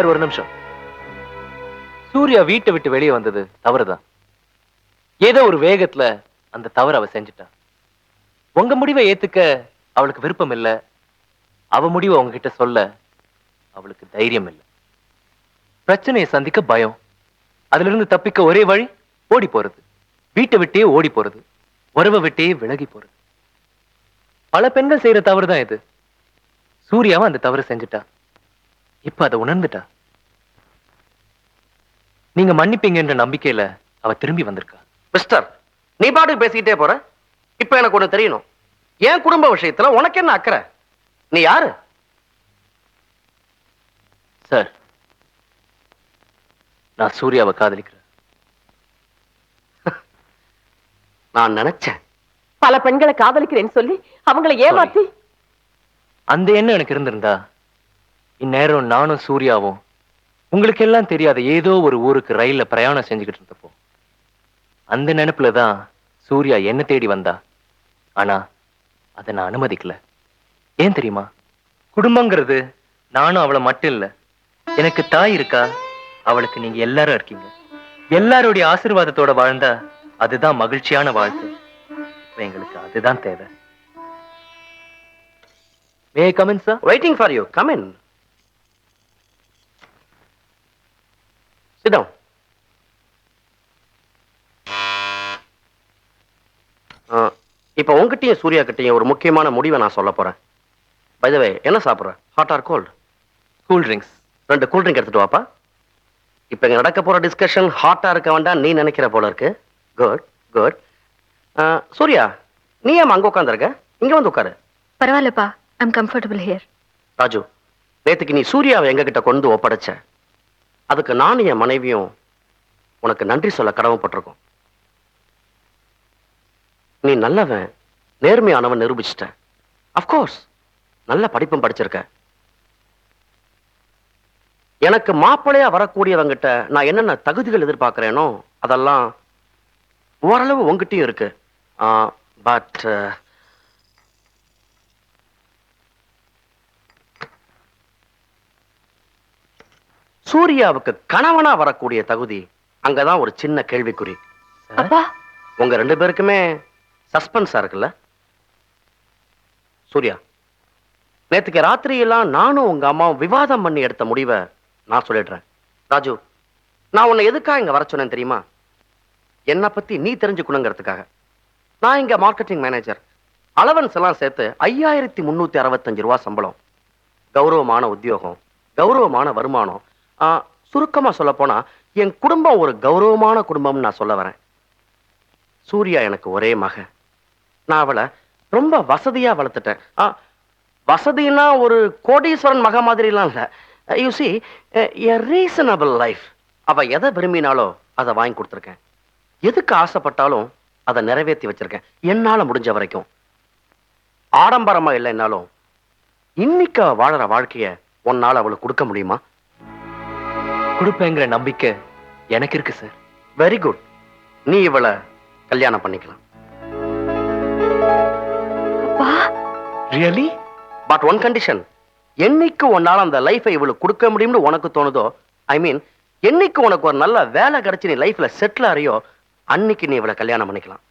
Sir ஒரு நிமிஷம். சூர்யா வீட்டை விட்டு வெளியே வந்தது தவறுதான். ஏதோ ஒரு வேகத்துல அந்த தவறு அவ செஞ்சுட்டா. உங்க முடிவை ஏத்துக்க அவளுக்கு விருப்பம் இல்ல. அவ முடிவை உங்ககிட்ட சொல்ல அவளுக்கு தைரியம் இல்ல. பிரச்சனையை சந்திக்க பயம். அதுல இருந்து தப்பிக்க ஒரே வழி ஓடி போறது. வீட்டை விட்டே ஓடி போறது. உறவை விட்டே விலகி போறது. பல பெண்கள் செய்யற தவறு தான் இது. சூர்யாவும் அந்த தவறு செஞ்சுட்டா. இப்ப அதை உணர்ந்துட்டா? நீங்க மன்னிப்பீங்கன்ற நம்பிக்கையில அவ திரும்பி வந்திருக்கா. மிஸ்டர் நீ பாட்டுக்கு பேசிக்கிட்டே போற. இப்ப எனக்கு ஒண்ணு தெரியணும். என் குடும்ப விஷயத்துல உனக்கு என்ன அக்கறை? நீ யாரு? சார் நான் சூர்யாவை காதலிக்கிறேன். நான் நினைச்சேன். பல பெண்களை காதலிக்கிறேன்னு சொல்லி அவங்களை ஏமாத்தி அந்த எண்ணம் எனக்கு இருந்திருந்தா இந்நேரம் நானும் சூர்யாவும் உங்களுக்கு எல்லாம் தெரியாத ஏதோ ஒரு ஊருக்கு ரயில்ல பிரயாணம் செஞ்சுக்கிட்டு இருந்தப்போ அந்த நினைப்புல தான் சூர்யா என்ன தேடி வந்தா. ஆனா அதை நான் அனுமதிக்கல. ஏன் தெரியுமா? குடும்பங்கிறது நானும் அவளை மட்டும் இல்ல. எனக்கு தாய் இருக்கா? அவளுக்கு நீங்க எல்லாரும் இருக்கீங்க. எல்லாருடைய ஆசீர்வாதத்தோட வாழ்ந்தா அதுதான் மகிழ்ச்சியான வாழ்க்கை. எங்களுக்கு அதுதான் தேவை. May comment sir waiting for you come in சிடம் இப்போ உங்ககிட்டயும் சூர்யா கிட்டயும் ஒரு முக்கியமான முடிவை நான் சொல்ல போறேன். பைதவே என்ன சாப்பிட்ற? Hot or cold cool drinks ரெண்டு கூல் ட்ரிங்க் எடுத்துட்டு வாப்பா. இப்போ இங்க நடக்க போற டிஸ்கஷன் ஹாட்டா இருக்க வேண்டாம் நீ நினைக்கிற போல இருக்கு. குட் குட் சூர்யா நீ ஏன் அங்க உட்காந்துருக்க இங்க வந்து உட்காரு. பரவாயில்லப்பா ஐம் கம்ஃபர்டபுள் ஹியர் ராஜு நேத்துக்கு நீ சூர்யாவை எங்ககிட்ட கொண்டு ஒப்படைச்ச. அதுக்கு நானும் என் மனைவியும் உனக்கு நன்றி சொல்ல கடமைப்பட்டிருக்கோம். நீ நல்லவன் நேர்மையானவன் நிரூபிச்சிட்ட. அஃப்கோர்ஸ் நல்ல படிப்பும் படிச்சிருக்க. எனக்கு மாப்பிள்ளையா வரக்கூடியவங்கிட்ட நான் என்னென்ன தகுதிகள் எதிர்பார்க்கிறேனோ அதெல்லாம் ஓரளவு உங்ககிட்டயும் இருக்கு. பட் சூர்யாவுக்கு கணவனா வரக்கூடிய தகுதி அங்கதான் ஒரு சின்ன கேள்விக்குறி. அப்பா. உங்க ரெண்டு பேருக்குமே சஸ்பென்ஸா இருக்குல்ல? சூர்யா நேத்துக்கு ராத்திரி எல்லாம் நானும் உங்க அம்மாவும் விவாதம் பண்ணி எடுத்த முடிவை நான் சொல்லிடுறேன். ராஜு நான் உன்னை எதுக்காக இங்க வர சொன்னேன் தெரியுமா? என்னை பத்தி நீ தெரிஞ்சுக்கணுங்கிறதுக்காக. நான் இங்க மார்க்கெட்டிங் மேனேஜர் அலவன்ஸ் எல்லாம் சேர்த்து ஐயாயிரத்தி முன்னூத்தி அறுபத்தஞ்சு ரூபா சம்பளம். கௌரவமான உத்தியோகம் கௌரவமான வருமானம் சுருக்கமாக சுருக்கமா சொல்ல போனா என் குடும்பம் ஒரு கௌரவமான குடும்பம்னு நான் சொல்ல வரேன். சூர்யா எனக்கு ஒரே மக நான் அவளை ரொம்ப வசதியா வளர்த்துட்டேன். ஆ, வசதினா ஒரு கோடீஸ்வரன் மக மாதிரிலாம் இல்ல. You see a reasonable life அவ எதை விரும்பினாலோ அதை வாங்கி கொடுத்துருக்கேன். எதுக்கு ஆசைப்பட்டாலும் அதை நிறைவேற்றி வச்சிருக்கேன். என்னால முடிஞ்ச வரைக்கும். ஆடம்பரமா இல்லைன்னாலும் இன்னைக்கு வாழற வாழ்க்கைய உன்னால அவளுக்கு கொடுக்க முடியுமா? கொடுப்பேங்கிற நம்பிக்கை எனக்கு இருக்கு சார் வெரி குட் நீ இவளை கல்யாணம் பண்ணிக்கலாம். ரியலி பட் ஒன் கண்டிஷன் என்னைக்கு உன்னால அந்த லைஃபை இவளுக்கு கொடுக்க முடியும்னு உனக்கு தோணுதோ ஐ மீன் என்னைக்கு உனக்கு ஒரு நல்ல வேலை கிடைச்சு நீ லைஃப்ல செட்டில் ஆறியோ அன்னைக்கு நீ இவளை கல்யாணம் பண்ணிக்கலாம்.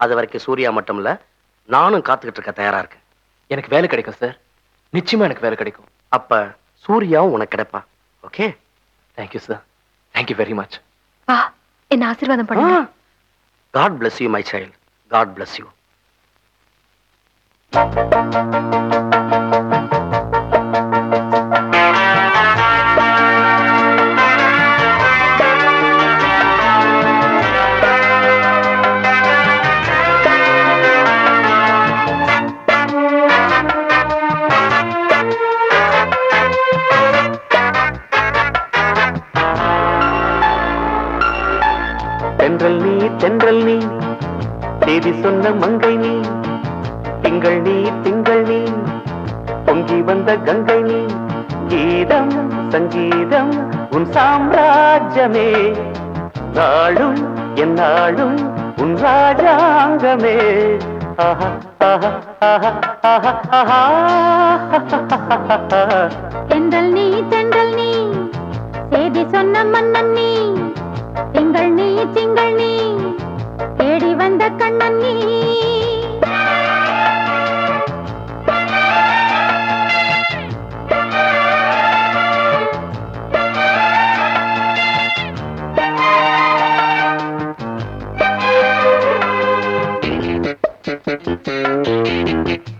அது வரைக்கும் சூர்யா மட்டும் இல்ல நானும் காத்துக்கிட்டு இருக்க தயாரா இருக்கேன். எனக்கு வேலை கிடைக்கும் சார் நிச்சயமா எனக்கு வேலை கிடைக்கும். அப்ப சூர்யாவும் உனக்கு கிடைப்பா. Okay thank you sir thank you very much பா என்ன ஆசீர்வாதம் பண்ணுங்க. God bless you my child God bless you தேதி சொன்ன மங்கை நீ திங்கள் நீ திங்கள் நீ பொங்கி வந்த கங்கை நீ கீதம் சங்கீதம் உன் சாம்ராஜ்யமே. நாளும் என் நாளும் உன் ராஜாங்கமே. ஆஹா ஆஹா ஆஹா ஆஹா ஆஹா. தென்றல் நீ தென்றல் நீ சொன்ன மன்னன் நீ திங்கள் நீ திங்கள் நீ. தேடி வந்த கண்ணன் நீ Thank you.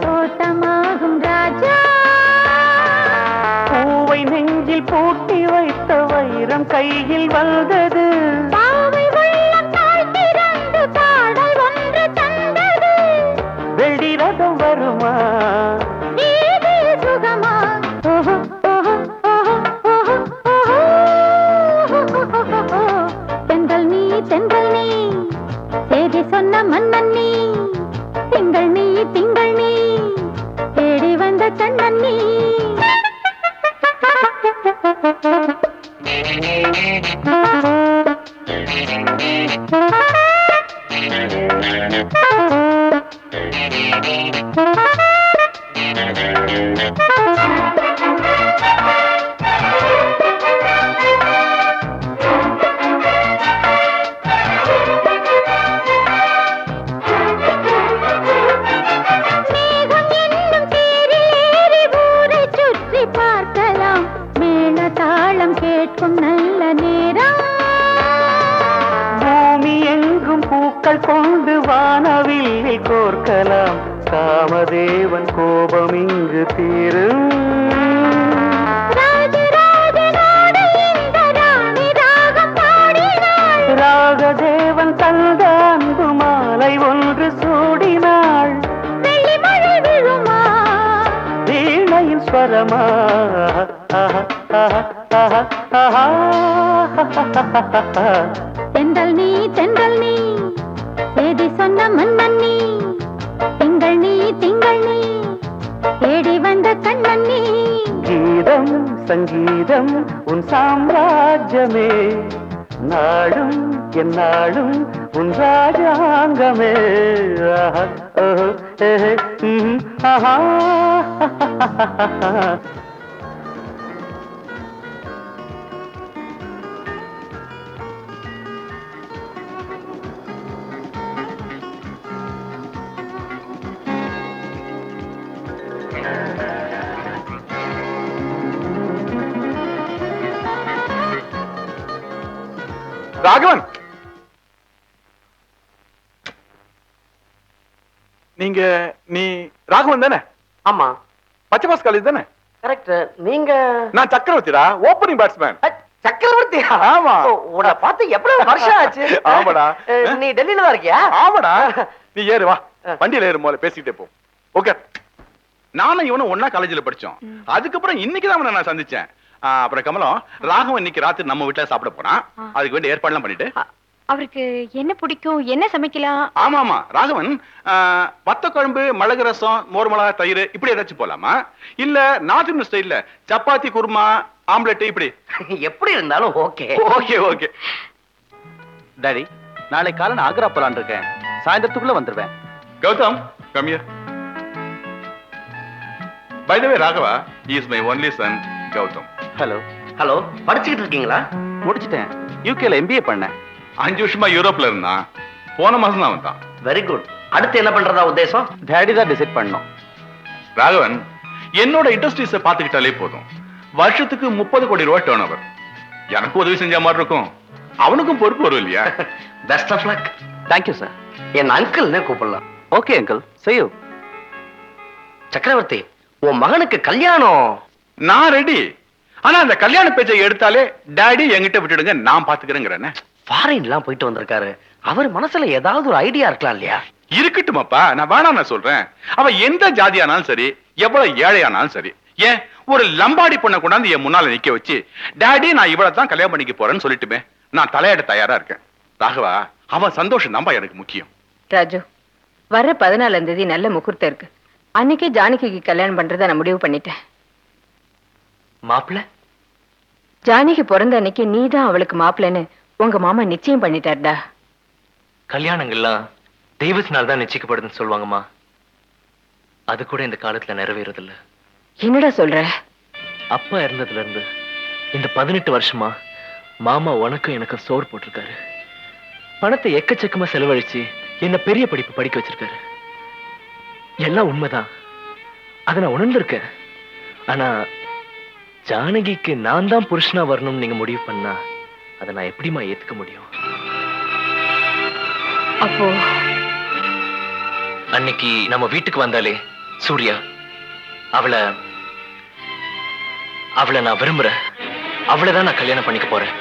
தோட்டமாகும் ராஜா. பூவை நெஞ்சில் பூட்டி வைத்த வைரம் கையில் வந்தது. வெள்ளி ரதம் வருமா? தேடி வந்த கண்ணன் தென்றல் நீ தென்றல் நீ. செய்தி சொன்ன மண்மன் நீ. திங்கள் நீ திங்கள் நீ. தேடி வந்த கண்மன் நீ. கீதம் சங்கீதம் உன் சாம்ராஜ்யமே. நாளும் என்னாடும் உன் ராஜாங்கமே. ஆஹா, ராகவன்! நீங்க நீ ராகவன் தானே? ஆமா. பச்சைபாஸ் காலேஜ் தானே? கரெக்ட் நீங்க நான் சக்கரவர்த்திடா ஓப்பனிங் பேட்ஸ்மேன் சக்கரவர்த்தியா? ஆமா. ஓ, உன்னை பார்த்து எவ்வளவு வருஷம் ஆச்சு. ஆமாடா. நீ டெல்லியில தான் இருக்கியா? ஆமாடா. நீ ஏறு வா. வண்டியில ஏறு முதல்ல பேசிக்கிட்டே போ. ஓகே நானும் இவனும் ஒண்ணா காலேஜ்ல படிச்சோம். அதுக்கப்புறம் இன்னைக்கு தான் அவனை நான் சந்திச்சேன். அப்புறம் கமலம் ராகவன் இன்னைக்கு ராத்திரி நம்ம வீட்டுல சாப்பிட போறான். அதுக்கு வேண்டிய ஏற்பாடுலாம் பண்ணிட்டு. அவருக்கு என்ன பிடிக்கும் என்ன சமைக்கலாம்? ஆமா ஆமா. ராகவன் வத்த குழம்பு மிளகு ரசம் மோர் மிளகா தயிர் இப்படி ஏதாச்சும் போலாமா இல்ல நார்த் ஸ்டைல்ல சப்பாத்தி குருமா ஆம்லெட் இப்படி. எப்படி இருந்தாலும் ஓகே. Okay okay. டாடி நாளை காலை நான் ஆக்ரா போலான் இருக்கேன். சாயந்தரத்துக்குள்ள வந்துருவேன். Gautham come here by the way Raghava is my only son Gautham. Hello hello படிச்சுக்கிட்டு இருக்கீங்களா? முடிச்சிட்டேன். யூகேல எம்பிஏ பண்ணேன். அஞ்சு வருஷமா யூரோப்ல இருந்தான் போன மாசம் தான் வந்தான். வெரி குட் அடுத்து என்ன பண்றதா உத்தேசம்? டாடி தான் டிசைட் பண்ணோம். ராகவன் என்னோட இண்டஸ்ட்ரீஸ பாத்துக்கிட்டாலே போதும். வருஷத்துக்கு முப்பது கோடி ரூபாய் டேர்ன் ஓவர் எனக்கும் உதவி செஞ்ச மாதிரி இருக்கும். அவனுக்கும் பொறுப்பு வரும் இல்லையா? Best of luck thank you sir என் அங்கிள்னே கூப்பிடலாம். ஓகே அங்கிள் செய்யு சக்கரவர்த்தி உன் மகனுக்கு கல்யாணம். நான் ரெடி ஆனா அந்த கல்யாண பேச்சை எடுத்தாலே டாடி என்கிட்ட விட்டுடுங்க நான் பாத்துக்கிறேங்கிறேன் ஃபாரின்லாம் போயிட்டு வந்திருக்காரு. அவர் மனசுல ஏதாவது ஒரு ஐடியா இருக்கலாம் இல்லையா? இருக்கட்டுமாப்பா நான் வேணாம் நான் சொல்றேன். அவ எந்த ஜாதியானாலும் சரி எவ்வளவு ஏழையானாலும் சரி ஏன் ஒரு லம்பாடி பொண்ணை கொண்டாந்து என் முன்னால நிக்க வச்சு டாடி நான் இவ்வளவு தான் கல்யாணம் பண்ணிக்க போறேன்னு சொல்லிட்டுமே நான் தலையாட தயாரா இருக்கேன். ராகவா அவன் சந்தோஷம் தான்ப்பா எனக்கு முக்கியம். ராஜு வர பதினாலாம் தேதி நல்ல முகூர்த்தம் இருக்கு. அன்னைக்கே ஜானகிக்கு கல்யாணம் பண்றத நான் முடிவு பண்ணிட்டேன். மாப்பிள்ள? ஜானகி பிறந்த அன்னைக்கு நீ தான் அவளுக்கு மாப்பிள்ளைன்னு உங்க மாமா நிச்சயம் பண்ணிட்டாருடா. கல்யாணங்கள்லாம் தெய்வத்தினால தான் நிச்சயிக்கப்படுதுன்னு சொல்லுவாங்கம்மா. அது கூட இந்த காலத்துல நிறைவேறதில்ல. என்னடா சொல்ற? அப்பா இறந்ததுல இருந்து இந்த பதினெட்டு வருஷமா மாமா உனக்கும் எனக்கும் சோறு போட்டிருக்காரு. பணத்தை எக்கச்சக்கமா செலவழிச்சு என்ன பெரிய படிப்பு படிக்க வச்சிருக்காரு. எல்லாம் உண்மைதான். அதை நான் உணர்ந்திருக்கேன். ஆனா ஜானகிக்கு நான் தான் புருஷனா வரணும்னு நீங்க முடிவு பண்ணா அதை நான் எப்படிம்மா ஏத்துக்க முடியும்? அப்போ அன்னைக்கு நம்ம வீட்டுக்கு வந்தாலே சூர்யா அவளை அவளை நான் விரும்புறேன். அவளை தான் நான் கல்யாணம் பண்ணிக்க போறேன்.